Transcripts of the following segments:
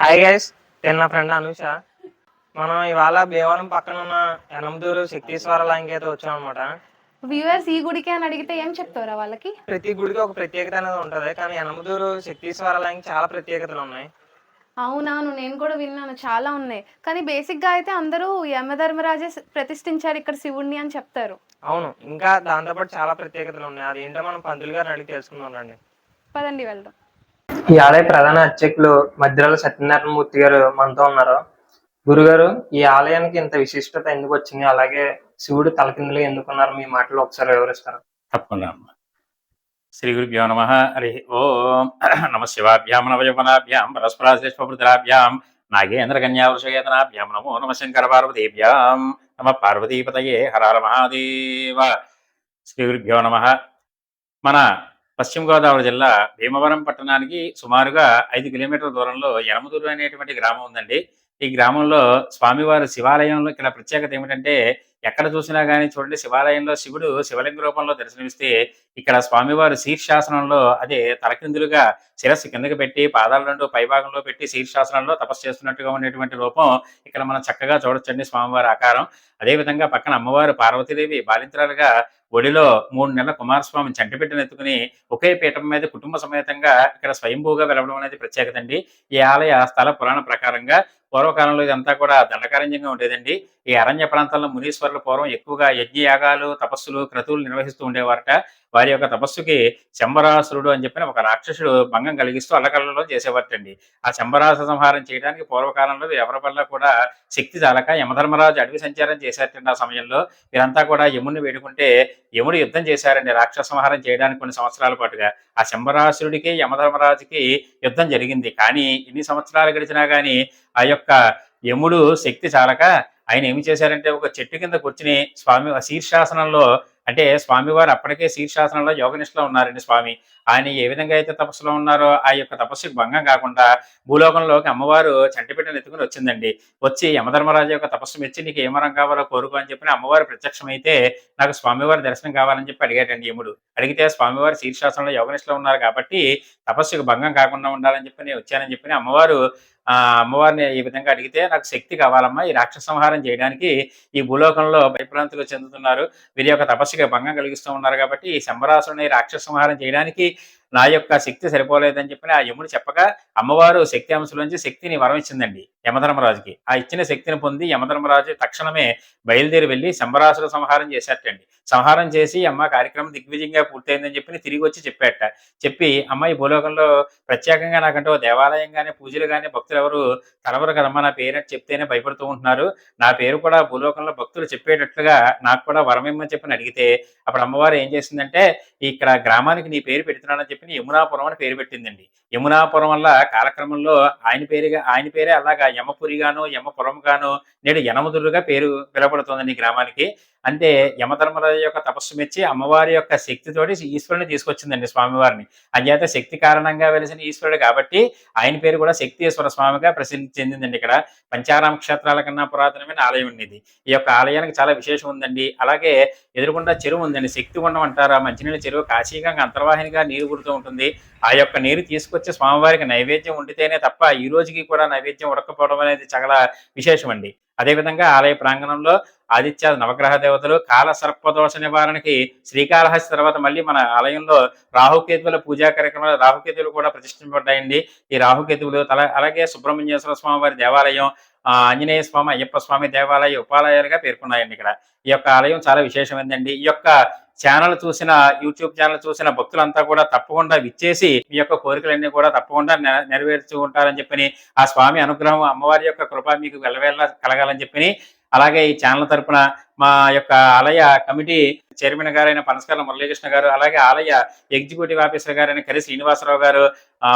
Hi guys నేను నా friend Anusha. మనం ఇవాళ భీమవరం పక్కన ఉన్న ఎనమదూరు శక్తీశ్వర లాంకి అయితే వచ్చాం అనమాట వ్యూవర్స్ ఈ గుడికి అని అడిగితే ఏం చెప్తారా వాళ్ళకి? ప్రతి గుడికి ఒక ప్రత్యేకత అనేది ఉంటుంది కానీ ఎనమదూరు శక్తీశ్వర లాంకి చాలా ప్రత్యేకతలు ఉన్నాయి. అవునవును నేను కూడా విన్నాను చాలా ఉన్నాయి. కానీ బేసిక్గా అయితే అందరూ యమధర్మరాజే ప్రతిష్ఠించారు ఇక్కడ శివుణ్ణి అని చెప్తారు. అవును ఇంకా దాంతోపాటు చాలా ప్రత్యేకతలు ఉన్నాయి. అది ఏంటో మనం పంతులు గారిని అడిగి తెలుసుకుందాం రండి. పదండి వెళ్దాం. ఈ ఆలయ ప్రధాన అర్చకులు మధ్యరాల సత్యనారాయణ మూర్తి గారు మనతో ఉన్నారు. గురుగారు ఈ ఆలయానికి ఇంత విశిష్టత ఎందుకు వచ్చింది? అలాగే శివుడు తలకిందులు ఎందుకున్నారు మీ మాటలు ఒకసారి వివరిస్తారు? తప్పకుండా అమ్మ. శ్రీ గురుభ్యో నమ. హరి ఓం. నమ శివాభ్యాం నవయవనాభ్యాం పరస్పరాశ్రేష్పృతరాభ్యాం నాగేంద్ర కన్యావృషయేతనాభ్యాం నమో నమ శంకర పార్వతీభ్యాం నమ పార్వతీపతయే హరార మహాదేవ. శ్రీ గురుభ్యో నమ. మన పశ్చిమ గోదావరి జిల్లా భీమవరం పట్టణానికి సుమారుగా ఐదు కిలోమీటర్ల దూరంలో యనమదూరు అనేటువంటి గ్రామం ఉందండి. ఈ గ్రామంలో స్వామివారి శివాలయంలో ఇక్కడ ప్రత్యేకత ఏమిటంటే ఎక్కడ చూసినా కానీ చూడండి శివాలయంలో శివుడు శివలింగ రూపంలో దర్శనమిస్తే ఇక్కడ స్వామివారు శీర్షాసనంలో అదే తలకిందులుగా శిరస్సు కిందకి పెట్టి పాదాల రెండు పైభాగంలో పెట్టి శీర్షాసనంలో తపస్సు చేస్తున్నట్టుగా ఉండేటువంటి రూపం ఇక్కడ మనం చక్కగా చూడొచ్చండి స్వామివారి ఆకారం. అదేవిధంగా పక్కన అమ్మవారు పార్వతీదేవి బాలింతరాలుగా ఒడిలో మూడు నెలల కుమారస్వామి చంటిబిడ్డను ఎత్తుకుని ఒకే పీఠం మీద కుటుంబ సమేతంగా ఇక్కడ స్వయంభూగా వెలవడం అనేది ప్రత్యేకత అండి ఈ ఆలయ స్థల పురాణ ప్రకారంగా పూర్వకాలంలో ఇదంతా కూడా దండకారణ్యంగా ఉండేదండి. ఈ అరణ్య ప్రాంతాల్లో మునీశ్వరులు పూర్వం ఎక్కువగా యజ్ఞయాగాలు తపస్సులు క్రతువులు నిర్వహిస్తూ ఉండేవారట. వారి యొక్క తపస్సుకి శంబరాసురుడు అని చెప్పిన ఒక రాక్షసుడు భంగం కలిగిస్తూ అల్లకల్లలో చేసేవారటండి. ఆ శంబరాస సంహారం చేయడానికి పూర్వకాలంలో ఎవరి వల్ల కూడా శక్తి చాలక యమధర్మరాజు అడవి సంచారం చేశారటండి ఆ సమయంలో. వీరంతా కూడా యముడిని వేడుకుంటే యముడు యుద్ధం చేశారండి రాక్షస సంహారం చేయడానికి కొన్ని సంవత్సరాల పాటుగా. ఆ శంబరాసురుడికి యమధర్మరాజుకి యుద్ధం జరిగింది. కానీ ఇన్ని సంవత్సరాలు గడిచినా కానీ ఆ యొక్క యముడు శక్తి చాలక ఆయన ఏమి చేశారంటే ఒక చెట్టు కింద కూర్చుని స్వామి శీర్షాసనంలో అంటే స్వామివారు అప్పటికే శీర్షాసనంలో యోగనిష్టలో ఉన్నారండి స్వామి. ఆయన ఏ విధంగా అయితే తపస్సులో ఉన్నారో ఆ యొక్క తపస్సుకి భంగం కాకుండా భూలోకంలోకి అమ్మవారు చంటిపెట్టను ఎత్తుకుని వచ్చిందండి. వచ్చి యమధర్మరాజు యొక్క తపస్సు మెచ్చి నీకు ఏ వరం కావాలో కోరుకో అని చెప్పిన అమ్మవారు ప్రత్యక్షమైతే నాకు స్వామివారి దర్శనం కావాలని చెప్పి అడిగాడండి యముడు. అడిగితే స్వామివారు శీర్షాసనంలో యోగనిష్టలో ఉన్నారు కాబట్టి తపస్సుకు భంగం కాకుండా ఉండాలని చెప్పి నేను వచ్చానని చెప్పి అమ్మవారు అమ్మవారిని ఈ విధంగా అడిగితే నాకు శక్తి కావాలమ్మా ఈ రాక్షస సంహారం చేయడానికి ఈ భూలోకంలో భయప్రాంతులు చెందుతున్నారు. వీరి యొక్క తపస్సుకి భంగం కలిగిస్తూ ఉన్నారు కాబట్టి ఈ శంబరాసుని రాక్షస సంహారం చేయడానికి నా యొక్క శక్తి సరిపోలేదని చెప్పిన ఆ యముడు చెప్పగా అమ్మవారు శక్తి అంశంలోంచి శక్తిని వరం ఇచ్చిందండి యమధర్మరాజుకి. ఆ ఇచ్చిన శక్తిని పొంది యమధర్మరాజు తక్షణమే బయలుదేరి వెళ్ళి శంబరాసుర సంహారం చేశాటండి సంహారం చేసి అమ్మ కార్యక్రమం దిగ్విజయంగా పూర్తయిందని చెప్పి తిరిగి వచ్చి చెప్పాట చెప్పి అమ్మాయి భూలోకంలో ప్రత్యేకంగా నాకంటే ఓ దేవాలయం కానీ పూజలు కానీ భక్తులు ఎవరు కలవరు కదమ్మా నా పేరు చెప్తేనే భయపడుతూ ఉంటున్నారు. నా పేరు కూడా భూలోకంలో భక్తులు చెప్పేటట్లుగా నాకు కూడా వరం చెప్పని అడిగితే అప్పుడు అమ్మవారు ఏం చేసిందంటే ఇక్కడ గ్రామానికి నీ పేరు పెడుతున్నానని చెప్పి యమునాపురం అని పేరు పెట్టిందండి. యమునాపురం వల్ల కాలక్రమంలో ఆయన పేరుగా ఆయన పేరే అలాగా యమపురిగాను యమపురం గాను నేడు యనమదురుగా పేరు పిలవబడుతోందండి ఈ గ్రామానికి. అంటే యమధర్మరాజు యొక్క తపస్సు మెచ్చి అమ్మవారి యొక్క శక్తితోటి ఈశ్వరుని తీసుకొచ్చిందండి స్వామివారిని. అంచేత శక్తి కారణంగా వెలిసిన ఈశ్వరుడు కాబట్టి ఆయన పేరు కూడా శక్తీశ్వర స్వామిగా ప్రసిద్ధి చెందిందండి ఇక్కడ. పంచారామ క్షేత్రాల కన్నా పురాతనమైన ఆలయం ఉండేది ఈ యొక్క ఆలయానికి చాలా విశేషం ఉందండి. అలాగే ఎదురుకుండా చెరువు ఉందండి. శక్తి గుండం అంటారు. ఆ మంచినీళ్ళ చెరువు కాశీగా అంతర్వాహినిగా నీరు గురుతూ ఉంటుంది. ఆ యొక్క నీరు తీసుకొచ్చి స్వామివారికి నైవేద్యం ఉండితేనే తప్ప ఈ రోజుకి కూడా నైవేద్యం ఉడకపోవడం అనేది చాలా విశేషం అండి. అదేవిధంగా ఆలయ ప్రాంగణంలో ఆదిత్య నవగ్రహ దేవతలు కాల సర్పదోష నివారణకి శ్రీకాళహస్తి తర్వాత మళ్ళీ మన ఆలయంలో రాహుకేతువుల పూజా కార్యక్రమాలు రాహుకేతువులు కూడా ప్రతిష్ఠింపబడ్డాయండి. ఈ రాహుకేతువులు తల అలాగే సుబ్రహ్మణ్యేశ్వర స్వామి వారి దేవాలయం ఆ, ఆంజనేయ స్వామి అయ్యప్ప స్వామి దేవాలయ ఉపాలయాలుగా పేర్కొన్నాయండి ఇక్కడ. ఈ యొక్క ఆలయం చాలా విశేషమైందండి. ఈ యొక్క ఛానల్ చూసిన యూట్యూబ్ ఛానల్ చూసిన భక్తులంతా కూడా తప్పకుండా విచ్చేసి మీ యొక్క కోరికలన్నీ కూడా తప్పకుండా నెరవేర్చి ఉంటారని చెప్పని ఆ స్వామి అనుగ్రహం అమ్మవారి యొక్క కృప మీకు వెళ్ళవేళ్ళ కలగాలని చెప్పని అలాగే ఈ ఛానల్ తరపున మా యొక్క ఆలయ కమిటీ చైర్మన్ గారైన పనస్కర్ల మురళీకృష్ణ గారు అలాగే ఆలయ ఎగ్జిక్యూటివ్ ఆఫీసర్ గారైన కరి శ్రీనివాసరావు గారు ఆ,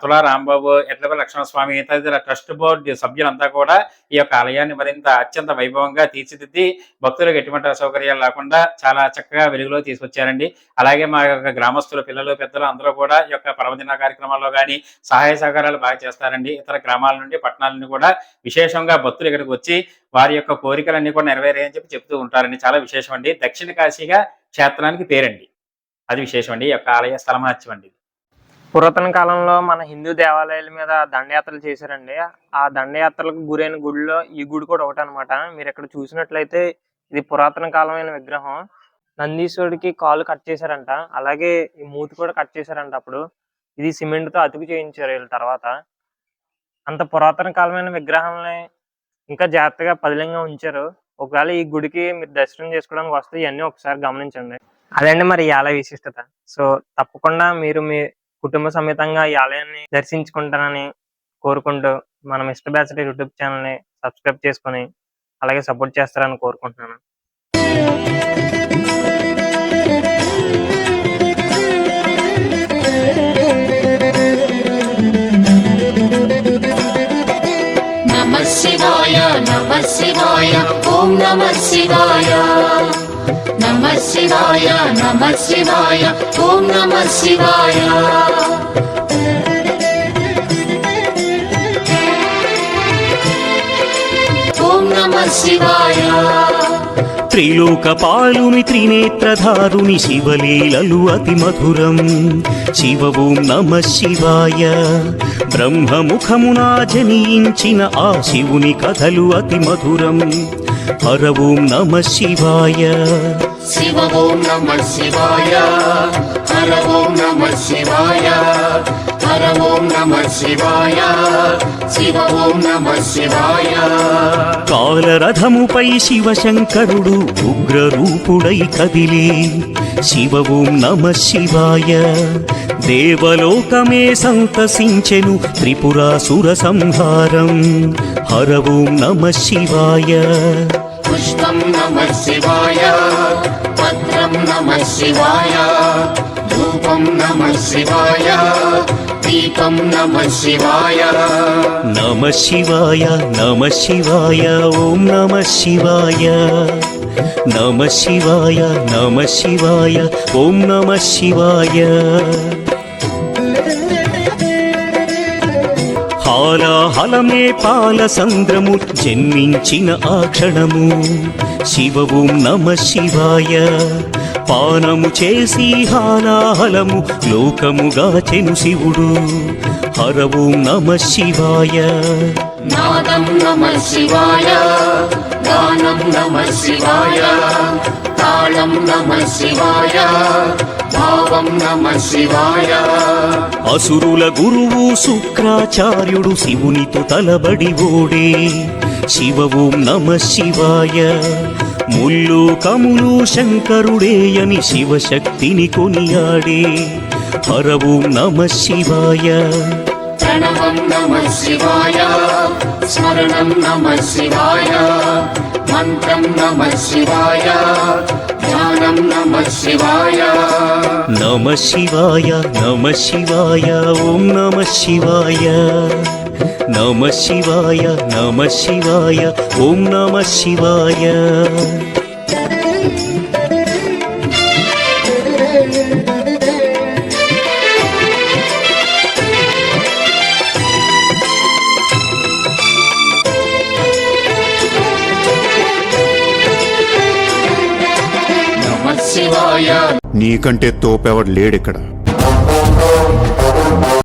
తులా రాంబాబు ఎడ్లపల్లి లక్ష్మణస్వామి తదితర ట్రస్ట్ బోర్డు సభ్యులంతా కూడా ఈ యొక్క ఆలయాన్ని మరింత అత్యంత వైభవంగా తీర్చిదిద్ది భక్తులకు ఎటువంటి అసౌకర్యాలు లేకుండా చాలా చక్కగా వెలుగులో తీసుకొచ్చారండి. అలాగే మా యొక్క గ్రామస్తులు పిల్లలు పెద్దలు అందరూ కూడా ఈ యొక్క పర్వదిన కార్యక్రమాల్లో కానీ సహాయ సహకారాలు బాగా చేస్తారండి. ఇతర గ్రామాల నుండి పట్టణాల నుండి కూడా విశేషంగా భక్తులు ఇక్కడికి వచ్చి వారి యొక్క కోరికలన్నీ కూడా నెరవేరాయని చెప్పి చెప్తూ ఉంటారండి. చాలా విశేషం అండి దక్షిణ కాశీగా క్షేత్రానికి పేరండి. అది విశేషం అండి ఈ యొక్క ఆలయ స్థలమహత్యం అండి పురాతన కాలంలో మన హిందూ దేవాలయాల మీద దండయాత్రలు చేశారండి. ఆ దండయాత్రలకు గురైన గుడిలో ఈ గుడి కూడా ఒకటి అనమాట మీరు ఇక్కడ చూసినట్లయితే ఇది పురాతన కాలమైన విగ్రహం. నందీశ్వరుడికి కాలు కట్ చేశారంట. అలాగే ఈ మూతి కూడా కట్ చేశారంట అప్పుడు. ఇది సిమెంట్తో అతుకు చేయించారు వీళ్ళ తర్వాత. అంత పురాతన కాలమైన విగ్రహాలని ఇంకా జాగ్రత్తగా పదిలంగా ఉంచారు. ఒకవేళ ఈ గుడికి మీరు దర్శనం చేసుకోవడానికి వస్తే ఇవన్నీ ఒకసారి గమనించండి. అదండి మరి ఈ ఆలయ విశిష్టత. సో తప్పకుండా మీరు మీ కుటుంబ సమేతంగా ఈ ఆలయాన్ని దర్శించుకుంటారని కోరుకుంటూ మనం ఇష్ట బ్యాచ్ యూట్యూబ్ ఛానల్ని సబ్స్క్రైబ్ చేసుకొని అలాగే సపోర్ట్ చేస్తారని కోరుకుంటున్నాను. శివాయ. నమ శివాయ నమ శివాయ ఓం నమ శివాయ. ఓం నమ శివాయ. త్రిలోకపాలుని త్రినేత్రధారుని శివలీలలు అతి మధురం. శివ ఓం నమ శివాయ. బ్రహ్మముఖమునా జనించిన ఆ శివుని కథలు అతి మధురం. హర ఓం నమ శివాయ శివ ఓం నమ శివాయ హర ఓం నమ శివాయ హర ఓం నమ శివాయ శివ ఓం నమ శివాయ. కాలరథముపై శివశంకరుడు ఉగ్రరూపుడై కదిలి శివ ఓం నమ శివాయ దేవలోకమే సంతసించెను త్రిపురాసుర సంహారం హర ఓం నమ శివాయ. పుష్పం నమ శివాయ పత్రం నమ శివాయ ధూపం నమ శివాయ దీపం నమ శివాయ. నమ శివాయ నమ శివాయ ఓం నమ శివాయ. నమ శివాయ నమ శివాయ ఓం నమ శివాయ. హాలాహలమే పాల సంద్రము జన్మించిన ఆ క్షణము. శివ నమ శివాయ. పానము చేసి హాలాహలము లోకముగా చెను శివుడు. హరవు నమ శివాయ. నాదం నమ శివాయ గానం నమ శివాయ తాళం నమ శివాయ నమ శివాయ. అసురుల గురువు శుక్రాచార్యుడు శివునితో తలబడి ఓడే. శివ ఓం నమ శివాయ. ముల్లు కములు శంకరుడే అని శివశక్తిని కొనియాడే. హర ఓం నమ శివాయ. ప్రణవం నమ శివాయ స్మరణం నమ శివాయ మంత్రం నమ శివాయ ధ్యానం నమ శివాయ నమ శివాయ నమ శివాయ ఓం నమ శివాయ నమ శివాయ నమ శివాయ ఓం నమ శివాయ నీకంటే తోపెవడు లేడిక్కడ.